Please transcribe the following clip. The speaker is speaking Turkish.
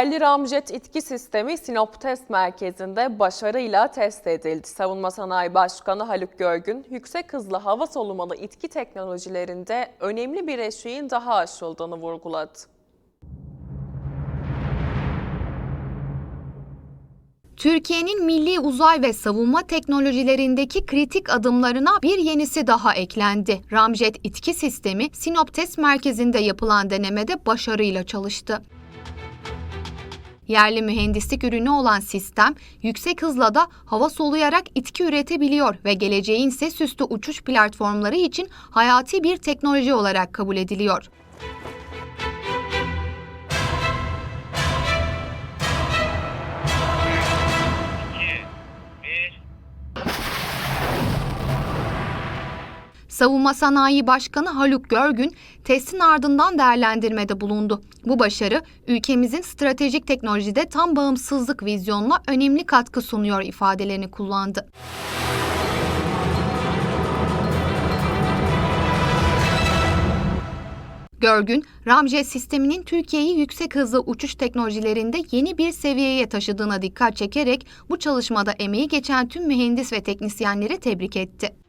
Yerli ramjet itki sistemi Sinop Test Merkezi'nde başarıyla test edildi. Savunma Sanayi Başkanı Haluk Görgün, yüksek hızlı hava solumalı itki teknolojilerinde önemli bir eşiğin daha aşıldığını vurguladı. Türkiye'nin milli uzay ve savunma teknolojilerindeki kritik adımlarına bir yenisi daha eklendi. Ramjet itki sistemi Sinop Test Merkezi'nde yapılan denemede başarıyla çalıştı. Yerli mühendislik ürünü olan sistem yüksek hızla da hava soluyarak itki üretebiliyor ve geleceğin ise süslü uçuş platformları için hayati bir teknoloji olarak kabul ediliyor. Savunma Sanayi Başkanı Haluk Görgün testin ardından değerlendirmede bulundu. Bu başarı ülkemizin stratejik teknolojide tam bağımsızlık vizyonuna önemli katkı sunuyor ifadelerini kullandı. Görgün, Ramjet sisteminin Türkiye'yi yüksek hızlı uçuş teknolojilerinde yeni bir seviyeye taşıdığına dikkat çekerek bu çalışmada emeği geçen tüm mühendis ve teknisyenleri tebrik etti.